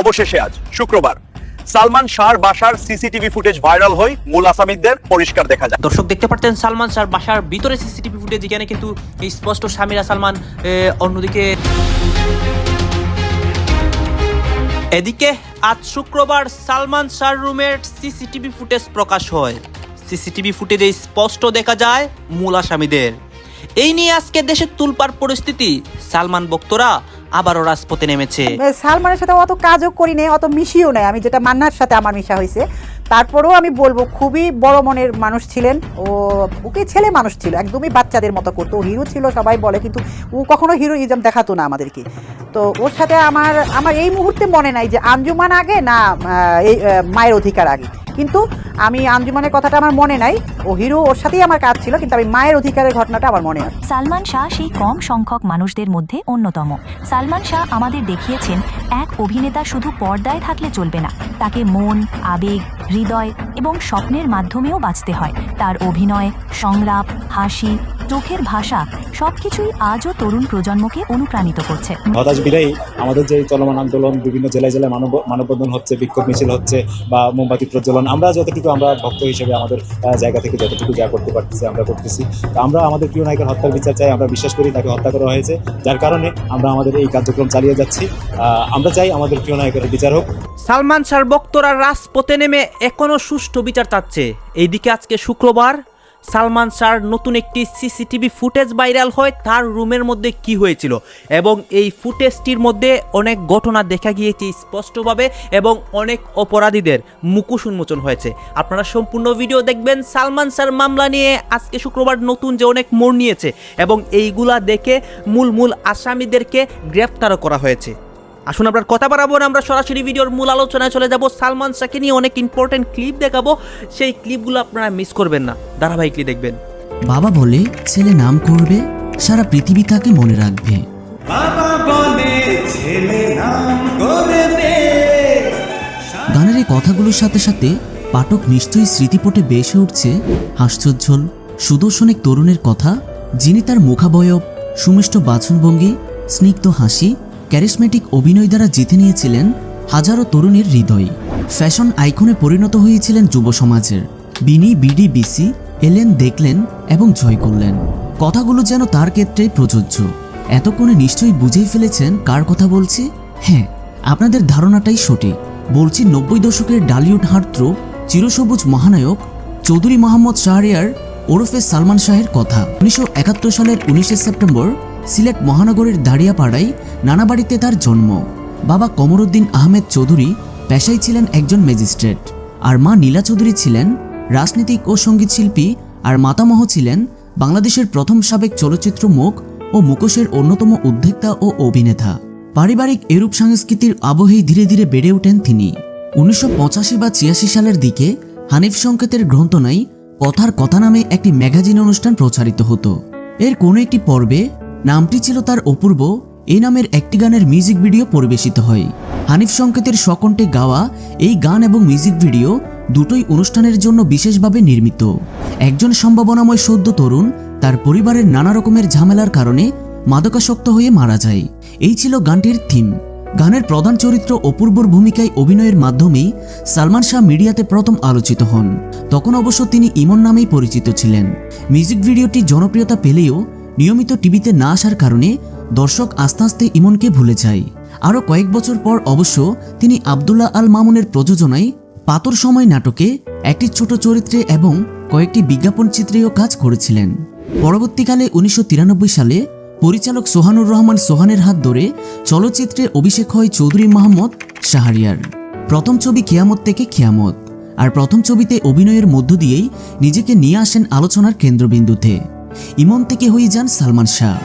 অবশেষে আজ, শুক্রবার। সালমান শাহর বাসার সিসিটিভি ফুটেজ ভাইরাল হই মূল আসামিদের পরিষ্কার দেখা যায়। দর্শক, দেখতে পারতেন সালমান শাহর বাসার ভিতরে সিসিটিভি ফুটেজ যেখানে কিন্তু স্পষ্ট সামিরা সালমান অন্যদিকে এদিকে আজ শুক্রবার সালমান শাহর রুমের সিসিটিভি ফুটেজ প্রকাশ হয়। সিসিটিভি ফুটেজে স্পষ্ট দেখা যায় মূল আসামিদের এই নিয়ে আজকে দেশের তুলপার পরিস্থিতি। সালমান বক্তরা আবারও রাজপথে নেমেছে। সালমানের সাথে অত কাজও করি অত মিশিও নাই। আমি যেটা মান্নার সাথে আমার মিশা হয়েছে, তারপরেও আমি বলব, খুবই বড় মনের মানুষ ছিলেন। ও, ওকে ছেলে মানুষ ছিল, একদমই বাচ্চাদের মতো করতো। হিরো ছিল, সবাই বলে, কিন্তু ও কখনো হিরো ইজম দেখাতো না আমাদেরকে। তো ওর সাথে আমার আমার এই মুহূর্তে মনে নাই যে আঞ্জুমান আগে না এই মায়ের অধিকার আগে। কিন্তু আমি আঞ্জুমানের কথাটা আমার মনে নাই। ও হিরো, ওর সাথেই আমার কাজ ছিল, কিন্তু আমি মায়ের অধিকারের ঘটনাটা আমার মনে হয় সালমান শাহ সেই কম সংখ্যক মানুষদের মধ্যে অন্যতম। সালমান শাহ আমাদের দেখিয়েছেন, এক অভিনেতা শুধু পর্দায় থাকলে চলবে না। তাকে মন, আবেগ, হৃদয় এবং স্বপ্নের মাধ্যমেও বাঁচতে হয়। তার অভিনয়, সংলাপ, হাসি চোখের ভাষা সবকিছুই আজও তরুণ প্রজন্মকে অনুপ্রাণিত করছে। হতাশ বিদায়ী আমাদের যে চলমান আন্দোলন বিভিন্ন জেলায় জেলায় মানব মানববন্ধন হচ্ছে বিক্ষোভ মিছিল হচ্ছে বা মোমবাতি প্রজ্বলন আমরা যতটুকু আমরা ভক্ত হিসেবে আমাদের জায়গা থেকে যতটুকু যা করতে পারতেছি আমরা করতেছি। তো আমরা আমাদের প্রিয় নায়কের হত্যার বিচার চাই আমরা বিশ্বাস করি তাকে হত্যা করা হয়েছে যার কারণে আমরা আমাদের এই কার্যক্রম চালিয়ে যাচ্ছি। আমরা চাই আমাদের প্রিয় নায়কের বিচার হোক। সালমান শাহর বক্তরা রাজপথে নেমে এখনও সুষ্ঠু বিচার চাচ্ছে। এইদিকে আজকে শুক্রবার সালমান শাহর নতুন একটি সিসিটিভি ফুটেজ ভাইরাল হয়, তার রুমের মধ্যে কি হয়েছিল? এবং এই ফুটেজটির মধ্যে অনেক ঘটনা দেখা গিয়েছে স্পষ্টভাবে এবং অনেক অপরাধীদের মুখোশ উন্মোচন হয়েছে। আপনারা সম্পূর্ণ ভিডিও দেখবেন সালমান শাহর মামলা নিয়ে। আজকে শুক্রবার নতুন যে অনেক মোড় নিয়েছে এবং এইগুলা দেখে মূল মূল আসামিদেরকে গ্রেফতারও করা হয়েছে। আসুন আমরা কথা বাড়াবো না আমরা সরাসরি ভিডিওর মূল আলোচনায় চলে যাব। সালমান শাহকে নিয়ে অনেক ইম্পর্টেন্ট ক্লিপ দেখাবো। সেই ক্লিপগুলো আপনারা মিস করবেন না। ধারাবাহিকলি দেখবেন। বাবা বলে ছেলে নাম করবে সারা পৃথিবী তাকে মনে রাখবে। গানের এই কথাগুলোর সাথে সাথে পাঠক নিশ্চয়ই স্মৃতিপটে বেসে উঠছে হাস্যোজ্জ্বল সুদর্শন এক তরুণের কথা যিনি তার মুখাবয়ব সুমিষ্ট বাচনভঙ্গি স্নিগ্ধ হাসি ক্যারিসমেটিক অভিনয় দ্বারা জিতে নিয়েছিলেন হাজারো তরুণীর হৃদয়। ফ্যাশন আইকনে পরিণত হয়েছিলেন যুব সমাজের। বিনি, বিডি, বিসি, এলেন দেখলেন এবং জয় করলেন। কথাগুলো যেন তার ক্ষেত্রে প্রযোজ্য। এতক্ষণে নিশ্চয়ই বুঝেই ফেলেছেন কার কথা বলছি? হ্যাঁ আপনাদের ধারণাটাই সঠিক। বলছি নব্বই দশকের ডালিউড হার্ট্র চিরসবুজ মহানায়ক চৌধুরী মোহাম্মদ শাহরিয়ার ওরফে সালমান শাহের কথা। উনিশশো একাত্তর সালের উনিশে সেপ্টেম্বর সিলেট মহানগরের দাঁড়িয়াপাড়ায় নানা বাড়িতে তার জন্ম। বাবা কমরুদ্দিন আহমেদ চৌধুরী পেশায় ছিলেন একজন ম্যাজিস্ট্রেট। আর মা নীলা চৌধুরী ছিলেন রাজনীতিক ও সংগীত শিল্পী। আর মাতামহ ছিলেন বাংলাদেশের প্রথম সাবেক চলচ্চিত্র মুখ ও মুখোশের অন্যতম উদ্যোক্তা ও অভিনেতা। পারিবারিক এরূপ সংস্কৃতির আবহেই ধীরে ধীরে বেড়ে ওঠেন তিনি। উনিশশো পঁচাশি বা ছিয়াশি সালের দিকে হানিফ সংকেতের গ্রন্থনায় কথার কথা নামে একটি ম্যাগাজিন অনুষ্ঠান প্রচারিত হতো। এর কোনো একটি পর্বে, নামটি ছিল তার অপূর্ব এই নামের একটি গানের মিউজিক ভিডিও পরিবেশিত হয়। হানিফ সংকেতের সকণ্ঠে গাওয়া এই গান এবং মিউজিক ভিডিও দুটোই অনুষ্ঠানের জন্য বিশেষভাবে নির্মিত। একজন সম্ভাবনাময় সদ্য তরুণ তার পরিবারের নানা রকমের ঝামেলার কারণে মাদকাসক্ত হয়ে মারা যায়। এই ছিল গানটির থিম। গানের প্রধান চরিত্র অপূর্বর ভূমিকায় অভিনয়ের মাধ্যমেই সালমান শাহ মিডিয়াতে প্রথম আলোচিত হন। তখন অবশ্য তিনি ইমন নামেই পরিচিত ছিলেন। মিউজিক ভিডিওটি জনপ্রিয়তা পেলেও নিয়মিত টিভিতে না আসার কারণে দর্শক আস্তে আস্তে ইমনকে ভুলে যায়। আরও কয়েক বছর পর অবশ্য তিনি আবদুল্লাহ আল মামুনের প্রযোজনায় পাতর সময় নাটকে একটি ছোট চরিত্রে এবং কয়েকটি বিজ্ঞাপন চিত্রেও কাজ করেছিলেন। পরবর্তীকালে উনিশশো তিরানব্বই সালে পরিচালক সোহানুর রহমান সোহানের হাত ধরে চলচ্চিত্রে অভিষেক হয় চৌধুরী মোহাম্মদ শাহরিয়ার। প্রথম ছবি খেয়ামত থেকে খেয়ামত আর প্রথম ছবিতে অভিনয়ের মধ্য দিয়েই নিজেকে নিয়ে আসেন আলোচনার কেন্দ্রবিন্দুতে। ইমন থেকে হয়ে যান সালমান শাহ।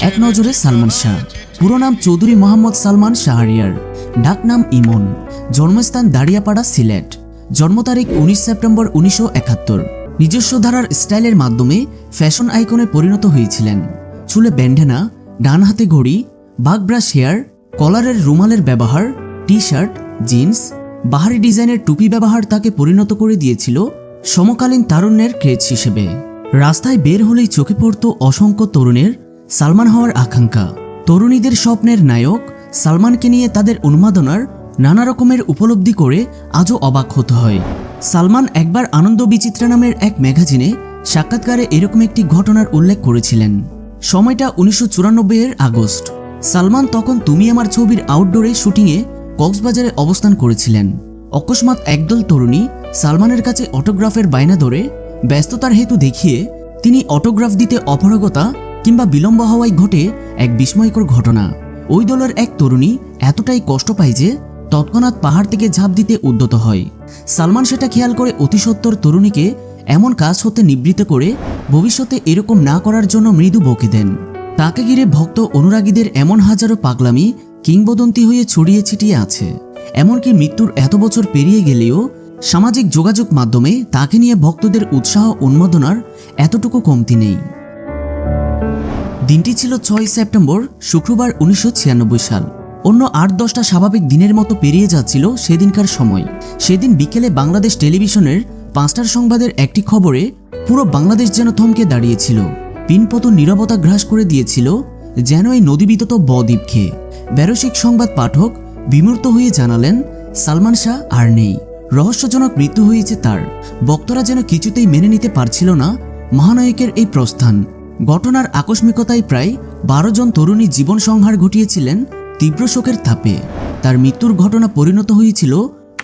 এক নজরে সালমান শাহ। পুরো নাম চৌধুরী মোহাম্মদ সালমান শাহরিয়ার। ডাক নাম ইমন। জন্মস্থান দাঁড়িয়াপাড়া সিলেট। জন্ম তারিখ উনিশ সেপ্টেম্বর উনিশশো একাত্তর। নিজস্ব ধারার স্টাইলের মাধ্যমে ফ্যাশন আইকনে পরিণত হয়েছিলেন। চুলে ব্যান্ডেনা ডান হাতে ঘড়ি বাগব্রাশ হেয়ার, কলারের রুমালের ব্যবহার টি শার্ট জিন্স, বাহারি ডিজাইনের টুপি ব্যবহার তাকে পরিণত করে দিয়েছিল সমকালীন তারুণ্যের ক্রেজ হিসেবে। রাস্তায় বের হলেই চোখে পড়ত অসংখ্য তরুণের সালমান হওয়ার আকাঙ্ক্ষা। তরুণীদের স্বপ্নের নায়ক সালমানকে নিয়ে তাদের উন্মাদনার নানা রকমের উপলব্ধি করে আজও অবাক হতে হয়। সালমান একবার আনন্দ বিচিত্রা নামের এক ম্যাগাজিনে সাক্ষাৎকারে এরকম একটি ঘটনার উল্লেখ করেছিলেন। সময়টা উনিশশো এর আগস্ট। সালমান তখন তুমি আমার ছবির আউটডোরে শুটিংয়ে কক্সবাজারে অবস্থান করেছিলেন। অকস্মাৎ একদল তরুণী সালমানের কাছে অটোগ্রাফের বায়না ধরে ব্যস্ততার হেতু দেখিয়ে তিনি অটোগ্রাফ দিতে অপারগতা কিংবা বিলম্ব হওয়ায় ঘটে এক বিস্ময়কর ঘটনা। ওই দলের এক তরুণী এতটাই কষ্ট পায় যে তৎক্ষণাৎ পাহাড় থেকে ঝাঁপ দিতে উদ্যত হয়। সালমান সেটা খেয়াল করে অতিসত্বর তরুণীকে এমন কাজ হতে নিবৃত্ত করে ভবিষ্যতে এরকম না করার জন্য মৃদু বকে দেন। তাকে ঘিরে ভক্ত অনুরাগীদের এমন হাজারো পাগলামি কিংবদন্তি হয়ে ছড়িয়ে ছিটিয়ে আছে। এমনকি মৃত্যুর এত বছর পেরিয়ে গেলেও সামাজিক যোগাযোগ মাধ্যমে তাকে নিয়ে ভক্তদের উৎসাহ উন্মাদনার এতটুকু কমতি নেই। দিনটি ছিল ছয় সেপ্টেম্বর, শুক্রবার, উনিশশো ছিয়ানব্বই সাল। অন্য আট দশটা স্বাভাবিক দিনের মতো পেরিয়ে যাচ্ছিল সেদিনকার সময়। সেদিন বিকেলে বাংলাদেশ টেলিভিশনের পাঁচটার সংবাদের একটি খবরে পুরো বাংলাদেশ যেন থমকে দাঁড়িয়েছিল। পিনপতন নীরবতা গ্রাস করে দিয়েছিল যেন এই নদীবিতত বদ্বীপকে। ব্যারসিক সংবাদ পাঠক বিমূর্ত হয়ে জানালেন, সালমান শাহ আর নেই। রহস্যজনক মৃত্যু হয়েছে তার। বক্তরা যেন কিছুতেই মেনে নিতে পারছিল না মহানায়কের এই প্রস্থান। ঘটনার আকস্মিকতায় প্রায় বারো জন তরুণী জীবন সংহার ঘটিয়েছিলেন তীব্র শোকের তাপে তার মৃত্যুর ঘটনা পরিণত হয়েছিল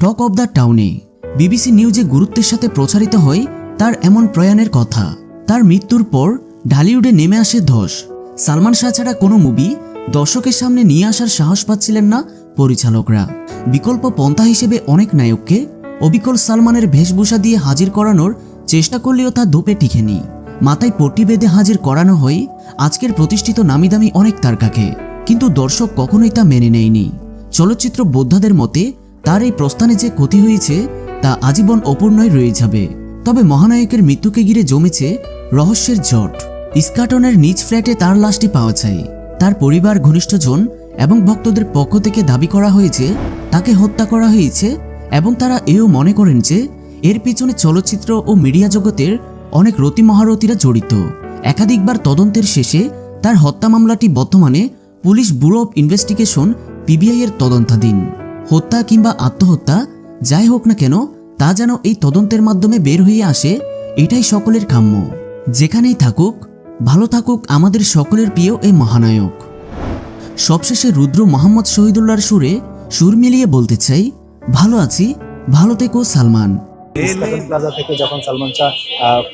টক অব দ্য টাউনে। বিবিসি নিউজে গুরুত্বের সাথে প্রচারিত হয় তার এমন প্রয়াণের কথা। তার মৃত্যুর পর ঢালিউডে নেমে আসে ধস। সালমান শাহ ছাড়া কোনো মুভি দর্শকের সামনে নিয়ে আসার সাহস পাচ্ছিলেন না পরিচালকরা। বিকল্প পন্থা হিসেবে অনেক নায়ককে অবিকল সালমানের বেশভূষা দিয়ে হাজির করানোর চেষ্টা করলেও তা ধোপে টিকেনি। মাথায় পট্টি বেঁধে হাজির করানো হয় আজকের প্রতিষ্ঠিত নামিদামি অনেক তারকাকে। কিন্তু দর্শক কখনোই তা মেনে নেয়নি। চলচ্চিত্র বোদ্ধাদের মতে, তার এই প্রস্থানে যে ক্ষতি হয়েছে, তা আজীবন অপূর্ণই রয়ে যাবে। তবে মহানায়কের মৃত্যুকে ঘিরে জমেছে রহস্যের জট। ইস্কাটনের নিজ ফ্ল্যাটে তার লাশটি পাওয়া যায়। তার পরিবার, ঘনিষ্ঠজন এবং ভক্তদের পক্ষ থেকে দাবি করা হয়েছে, তাকে হত্যা করা হয়েছে এবং তারা এও মনে করেন যে, এর পিছনে চলচ্চিত্র ও মিডিয়া জগতের অনেক রতি মহারথীরা জড়িত। একাধিকবার তদন্তের শেষে তার হত্যা মামলাটি বর্তমানে police bureau of investigation PBI এর তদন্তাধীন। হত্যা কিংবা আত্মহত্যা, যাই হোক না কেন, তা যেন এই তদন্তের মাধ্যমে বের হয়ে আসে, এটাই সকলের কাম্য। যেখানেই থাকুক, ভালো থাকুক আমাদের সকলের প্রিয় এই মহানায়ক। সবশেষে রুদ্র মোহাম্মদ শহীদুল্লাহর সুরে সুর মিলিয়ে বলতে চাই, ভালো আছি, ভালো থেকো সালমান। প্লাজা থেকে যখন সালমান শাহ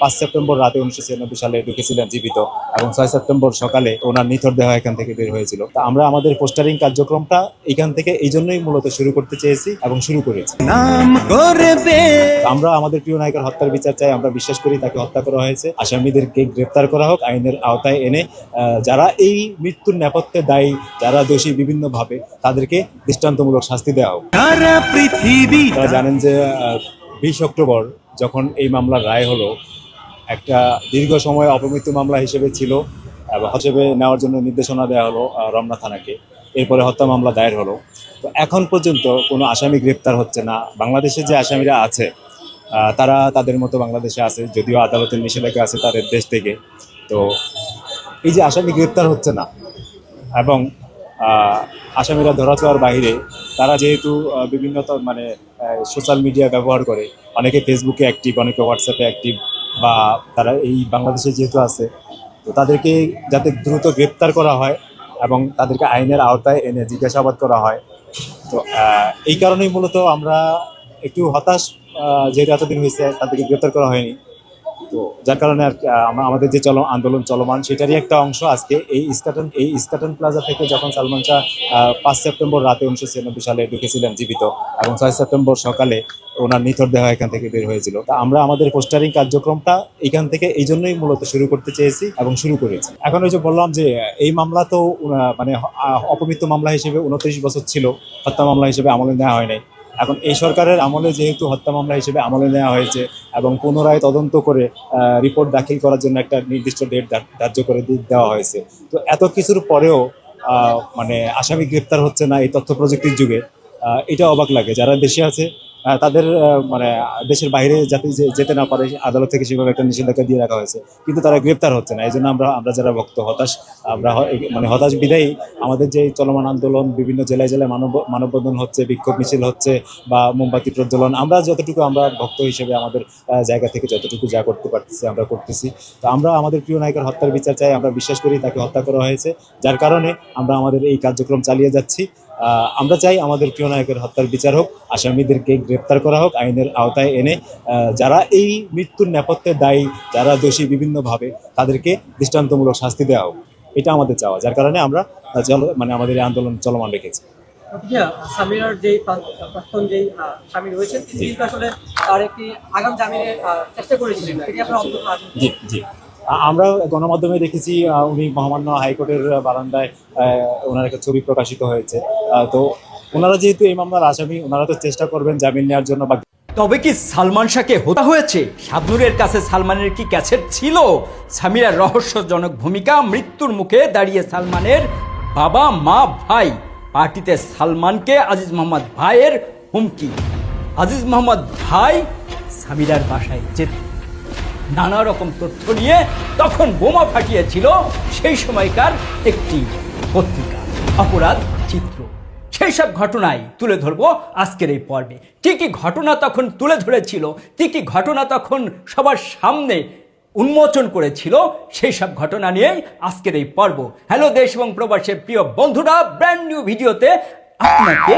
পাঁচ সেপ্টেম্বর রাতে উনিশশো ছিয়ানব্বই সালে ঢুকেছিলেন জীবিত এবং ছয় সেপ্টেম্বর সকালে ওনার নিথর দেহ এখান থেকে বের হয়েছিল। তা আমরা আমাদের পোস্টারিং কার্যক্রমটা এখান থেকে এই জন্যই মূলত শুরু করতে চেয়েছি এবং শুরু করেছি। আমরা আমাদের প্রিয় নায়কের হত্যার বিচার চাই আমরা বিশ্বাস করি তাকে হত্যা করা হয়েছে। আসামিদেরকে গ্রেপ্তার করা হোক আইনের আওতায় এনে আহ, যারা এই মৃত্যুর নেপথ্যে দায়ী যারা দোষী বিভিন্নভাবে তাদেরকে দৃষ্টান্তমূলক শাস্তি দেওয়া হোক। জানেন যে বিশ অক্টোবর যখন এই মামলার রায় হলো, একটা দীর্ঘ সময় অপমৃত্যু মামলা হিসেবে ছিল হিসেবে নেওয়ার জন্য নির্দেশনা দেওয়া হলো রমনা থানাকে। এরপরে হত্যা মামলা দায়ের হলো। তো এখন পর্যন্ত কোনো আসামি গ্রেপ্তার হচ্ছে না। বাংলাদেশে যে আসামিরা আছে তারা তাদের মতো বাংলাদেশে আছে, যদিও আদালতের নিষেধাজ্ঞা আছে তাদের দেশ থেকে। তো এই যে আসামি গ্রেপ্তার হচ্ছে না, এবং আসামিরা ধরাছোঁয়ার বাইরে তারা যেহেতু বিভিন্ন মানে সোশ্যাল মিডিয়া ব্যবহার করে। অনেকে ফেসবুকে অ্যাক্টিভ অনেকে হোয়াটসঅ্যাপে অ্যাক্টিভ বা তারা এই বাংলাদেশে যেহেতু আছে, তো তাদেরকে যাতে দ্রুত গ্রেপ্তার করা হয় এবং তাদেরকে আইনের আওতায় এনে জিজ্ঞাসাবাদ করা হয়। তো এই কারণেই মূলত আমরা একটু হতাশ যেহেতু এতদিন হয়েছে, তাদেরকে গ্রেপ্তার করা হয়নি। তো যার কারণে আর আমাদের যে চল আন্দোলন চলমান সেটারই একটা অংশ আজকে এই ইস্কাটন এই ইস্কাটন প্লাজা থেকে যখন সালমান শাহ পাঁচ সেপ্টেম্বর রাতে উনিশশো ছিয়ানব্বই সালে ঢুকেছিলেন জীবিত এবং ছয় সেপ্টেম্বর সকালে ওনার নিথর দেহ এখান থেকে বের হয়েছিল। তা আমরা আমাদের পোস্টারিং কার্যক্রমটা এখান থেকে এই জন্যই মূলত শুরু করতে চেয়েছি এবং শুরু করেছি। এখন ওই যে বললাম যে, এই মামলা তো মানে অপমৃত্যু মামলা হিসেবে উনত্রিশ বছর ছিল, হত্যা মামলা হিসেবে আমলে নেওয়া হয় নাই। এখন এই সরকারের আমলে যেহেতু হত্যা মামলা হিসেবে আমলে নেওয়া হয়েছে এবং পুনরায় তদন্ত করে রিপোর্ট দাখিল করার জন্য একটা নির্দিষ্ট ডেট ধার্য করে দেওয়া হয়েছে। তো এত কিছুর পরেও মানে আসামি গ্রেপ্তার হচ্ছে না এই তথ্য প্রযুক্তির যুগে। এটা অবাক লাগে। যারা দেশে আছে তাদের মানে দেশের বাইরে যাতে যেতে না পারে, আদালত থেকে সেভাবে একটা নিষেধাজ্ঞা দিয়ে রাখা হয়েছে। কিন্তু তারা গ্রেপ্তার হচ্ছে না। এই জন্য আমরা আমরা যারা ভক্ত, হতাশ, আমরা মানে হতাশ বিদায়ী, আমাদের যে চলমান আন্দোলন, বিভিন্ন জেলায় জেলায় মানব, মানববন্ধন হচ্ছে, বিক্ষোভ মিছিল হচ্ছে, বা মোমবাতি প্রজ্বলন, আমরা যতটুকু, আমরা ভক্ত হিসেবে আমাদের জায়গা থেকে যতটুকু যা করতে পারতেছি, আমরা করতেছি। তো আমরা আমাদের প্রিয় নায়কের হত্যার বিচার চাই, আমরা বিশ্বাস করি তাকে হত্যা করা হয়েছে। যার কারণে আমরা আমাদের এই কার্যক্রম চালিয়ে যাচ্ছি। আমরা চাই আমাদের প্রিয় নায়কের হত্যার বিচার হোক আসামিদেরকে গ্রেপ্তার করা হোক আইনের আওতায় এনে যারা এই মৃত্যুর নেপথ্যে দায়ী যারা দোষী বিভিন্নভাবে তাদেরকে দৃষ্টান্তমূলক শাস্তি দেওয়া হোক। এটা আমাদের চাওয়া যার কারণে আমরা চল মানে আমাদের এই আন্দোলন চলমান রেখেছি। সামিরার যেই প্রাক্তন যেই স্বামী রয়েছেন তিনি আসলে তার একটি আগাম জামিনের চেষ্টা করেছিলেন। এটি আপনার অন্তত আছেন জি জি। আমরা গণমাধ্যমে দেখেছি উনি মহামান্য হাইকোর্টের বারান্দায় ওনার একটা ছবি প্রকাশিত হয়েছে। তো ওনারা যেহেতু এই মামলার আসামি, ওনারা তো চেষ্টা করবেন জামিন নেওয়ার জন্য বা তবে কি সালমান শাহকে হত্যা হয়েছে? শাবনুরের কাছে সালমানের কি ক্যাসেট ছিল? সামিরার রহস্যজনক ভূমিকা, মৃত্যুর মুখে দাঁড়িয়ে সালমানের বাবা, মা, ভাই। পার্টিতে সালমানকে আজিজ মোহাম্মদ ভাইয়ের হুমকি। আজিজ মোহাম্মদ ভাই সামিরার বাসায় যেত নানা রকম তথ্য নিয়ে তখন বোমা ফাটিয়েছিল সেই সময়কার একটি পত্রিকা, অপরাধ চিত্র। সেই সব ঘটনাই তুলে ধরবো আজকের এই পর্বে। কি কি ঘটনা তখন তুলে ধরেছিল, কি কি ঘটনা তখন সবার সামনে উন্মোচন করেছিল, সেই সব ঘটনা নিয়েই আজকের এই পর্ব। হ্যালো দেশ এবং প্রবাসের প্রিয় বন্ধুরা ব্র্যান্ড নিউ ভিডিওতে আপনাকে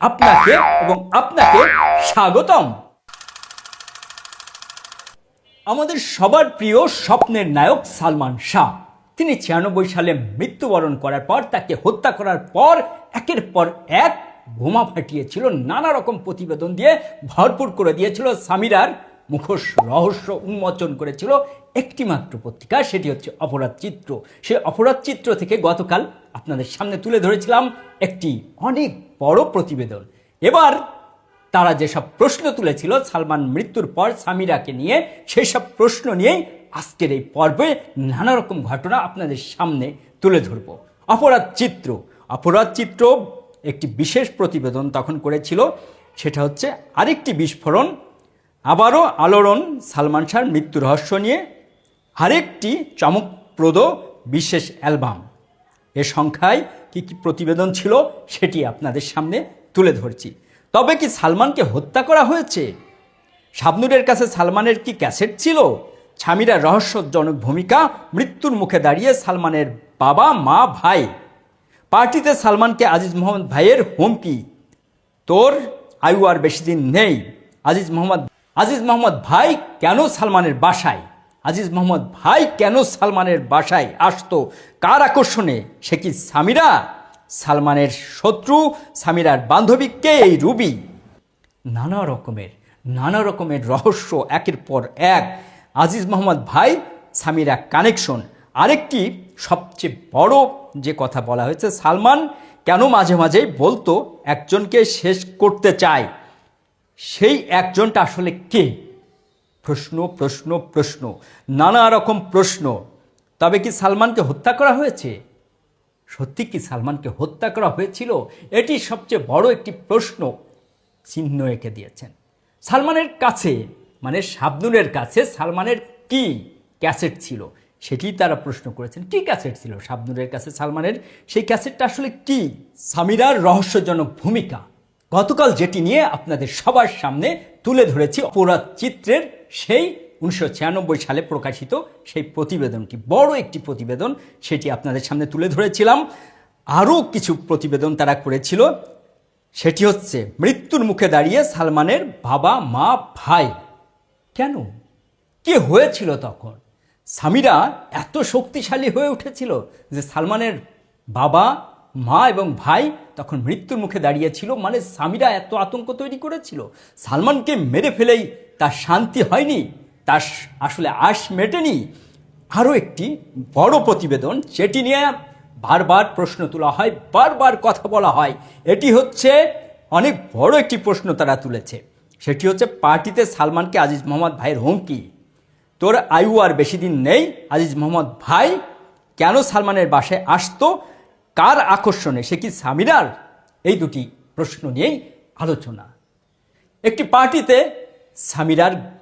আপনাকে এবং আপনাকে স্বাগতম। আমাদের সবার প্রিয় স্বপ্নের নায়ক সালমান শাহ। তিনি ছিয়ানব্বই সালে মৃত্যুবরণ করার পর তাকে হত্যা করার পর একের পর এক বোমা ফাটিয়েছিল, নানা রকম প্রতিবেদন দিয়ে ভরপুর করে দিয়েছিল, সামিরার মুখোশ রহস্য উন্মোচন করেছিল। একটি মাত্র পত্রিকা, সেটি হচ্ছে অপরাধ চিত্র। সেই অপরাধ চিত্র থেকে গতকাল আপনাদের সামনে তুলে ধরেছিলাম একটি অনেক বড় প্রতিবেদন। এবার তারা যেসব প্রশ্ন তুলেছিল, সালমান মৃত্যুর পর সামিরাকে নিয়ে সেই সব প্রশ্ন নিয়েই আজকের এই পর্বে নানা রকম ঘটনা আপনাদের সামনে তুলে ধরব। অপরাধ চিত্র। অপরাধ চিত্র একটি বিশেষ প্রতিবেদন তখন করেছিল। সেটা হচ্ছে আরেকটি বিস্ফোরণ, আবারও আলোড়ন সালমান শাহর মৃত্যু রহস্য নিয়ে। আরেকটি চমকপ্রদ বিশেষ অ্যালবাম। এ সংখ্যায় কি কি প্রতিবেদন ছিল সেটি আপনাদের সামনে তুলে ধরছি। তবে কি সালমানকে হত্যা করা হয়েছে? শাবনুরের কাছে সালমানের কি ক্যাসেট ছিল? স্বামীরা রহস্যজনক ভূমিকা, মৃত্যুর মুখে দাঁড়িয়ে সালমানের বাবা, মা, ভাই। পার্টিতে সালমানকে আজিজ মোহাম্মদ ভাইয়ের হুমকি। তোর আয়ু আর বেশি দিন নেই। আজিজ মোহাম্মদ আজিজ মোহাম্মদ ভাই কেন সালমানের বাসায়? আজিজ মোহাম্মদ ভাই কেন সালমানের বাসায় আসতো? কার আকর্ষণে? সে কি সামিরা সালমানের শত্রু, সামিরার বান্ধবী কে এই রুবি। নানা রকমের নানা রকমের রহস্য একের পর এক। আজিজ মোহাম্মদ ভাই, সামিরা কানেকশন। আরেকটি সবচেয়ে বড় যে কথা বলা হয়েছে, সালমান কেন মাঝে মাঝে বলতো, একজনকে শেষ করতে চায় সেই একজনটা আসলে কে? প্রশ্ন প্রশ্ন প্রশ্ন। নানা রকম প্রশ্ন। তবে কি সালমানকে হত্যা করা হয়েছে? সত্যি কি সালমানকে হত্যা করা হয়েছিল? এটি সবচেয়ে বড় একটি প্রশ্ন চিহ্ন এঁকে দিয়েছেন। সালমানের কাছে মানে শাবনুরের কাছে সালমানের কি ক্যাসেট ছিল? সেটি তারা প্রশ্ন করেছেন। কি ক্যাসেট ছিল শাবনুরের কাছে সালমানের? সেই ক্যাসেটটা আসলে কি? সামিরার রহস্যজনক ভূমিকা। গতকাল যেটি নিয়ে আপনাদের সবার সামনে তুলে ধরেছি অপরাধ চিত্রের সেই উনিশশো ছিয়ানব্বই সালে প্রকাশিত সেই প্রতিবেদনটি। বড় একটি প্রতিবেদন, সেটি আপনাদের সামনে তুলে ধরেছিলাম। আরও কিছু প্রতিবেদন তারা করেছিল। সেটি হচ্ছে, মৃত্যুর মুখে দাঁড়িয়ে সালমানের বাবা, মা, ভাই। কেন? কে হয়েছিল তখন? স্বামীরা এত শক্তিশালী হয়ে উঠেছিল যে সালমানের বাবা, মা এবং ভাই তখন মৃত্যুর মুখে দাঁড়িয়েছিল মানে স্বামীরা এত আতঙ্ক তৈরি করেছিল। সালমানকে মেরে ফেলেই তার শান্তি হয়নি। তার আসলে আশ মেটেনি। আরও একটি বড় প্রতিবেদন, সেটি নিয়ে বারবার প্রশ্ন তোলা হয়, বারবার কথা বলা হয়। এটি হচ্ছে, অনেক বড় একটি প্রশ্ন তারা তুলেছে। সেটি হচ্ছে, পার্টিতে সালমানকে আজিজ মোহাম্মদ ভাইয়ের হুমকি। তোর আয়ু আর বেশি দিন নেই, আজিজ মোহাম্মদ ভাই, কেন সালমানের বাসায় আসতো? কার আকর্ষণে? সে কি সামিরার? এই দুটি প্রশ্ন নিয়েই আলোচনা। একটি পার্টিতে সামিরার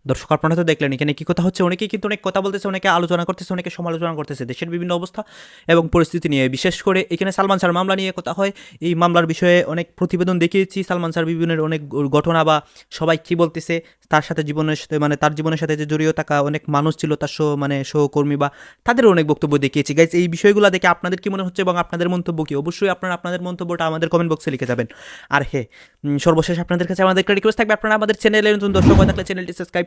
দর্শক আপনারা তো দেখলেন এখানে কি কথা হচ্ছে? অনেকেই কিন্তু অনেক কথা বলতেছে অনেকে আলোচনা করতেছে অনেকে সমালোচনা করতেছে দেশের বিভিন্ন অবস্থা এবং পরিস্থিতি নিয়ে। বিশেষ করে এখানে সালমান স্যার মামলা নিয়ে কথা হয়। এই মামলার বিষয়ে অনেক প্রতিবেদন দেখিয়েছি। সালমান স্যার বিভিন্ন অনেক ঘটনা বা সবাই কি বলতেছে তার সাথে জীবনের সাথে মানে তার জীবনের সাথে যে জড়িয়ে থাকা অনেক মানুষ ছিল তার সহ মানে সহকর্মী বা তাদেরও অনেক বক্তব্য দেখিয়েছি। গাইজ এই বিষয়গুলো দেখে আপনাদের কি মনে হচ্ছে এবং আপনাদের মন্তব্য কি? অবশ্যই আপনারা আপনাদের মন্তব্যটা আমাদের কমেন্ট বক্সে লিখে যাবেন। আর উম, সর্বশেষ আপনাদের কাছে আমাদের রিকোয়েস্ট থাকবে। আপনারা আমাদের চ্যানেলে নতুন দর্শক থাকলে চ্যানেলটি সাবস্ক্রাইব